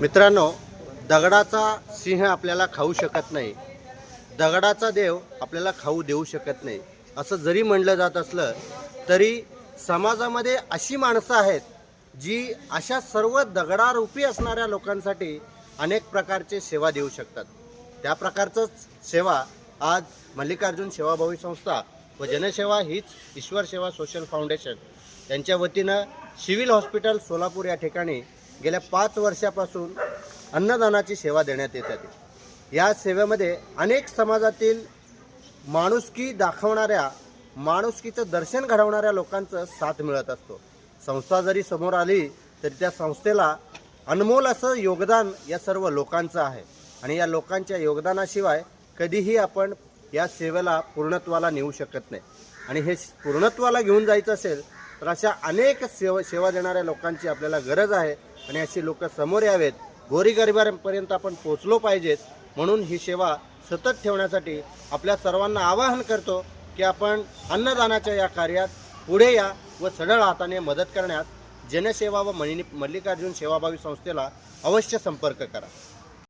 मित्रांनो दगडाचा सिंह आपल्याला खाऊ शकत नाही. दगडाचा देव आपल्याला खाऊ देऊ शकत नाही. असं जरी म्हणलं जात असलं तरी समाजामध्ये अशी माणसं आहेत जी अशा सर्व दगडारूपी असणाऱ्या लोकांसाठी अनेक प्रकारचे सेवा देऊ शकतात. त्या प्रकारचंच सेवा आज मल्लिकार्जुन सेवाभावी संस्था व जनसेवा हीच ईश्वर सेवा सोशल फाउंडेशन यांच्या वतीनं सिव्हिल हॉस्पिटल सोलापूर या ठिकाणी गेल्या पाच वर्षापासून अन्नदानाची सेवा देण्यात येत आहे. या सेवेमध्ये अनेक समाजातील माणुसकी दाखवणाऱ्या माणुसकीचं दर्शन घडवणाऱ्या लोकांचं साथ मिळत असतो. संस्था जरी समोर आली तरी त्या संस्थेला अनमोल असं योगदान या सर्व लोकांचं आहे. आणि या लोकांच्या योगदानाशिवाय कधीही आपण या सेवेला पूर्णत्वाला नेऊ शकत नाही. आणि हे पूर्णत्वाला घेऊन जायचं असेल तर अशा अनेक सेव सेवा देणाऱ्या लोकांची आपल्याला गरज आहे. आणि अशी लोक समोर यावेत. गोरीगरिबांपर्यंत आपण पोचलो पाहिजेत. म्हणून ही सेवा सतत ठेवण्यासाठी आपल्या सर्वांना आवाहन करतो की आपण अन्नदानाच्या या कार्यात पुढे या व सढळ हाताने मदत करण्यास जनसेवा व मल्ली मल्लिकार्जुन सेवाभावी संस्थेला अवश्य संपर्क करा.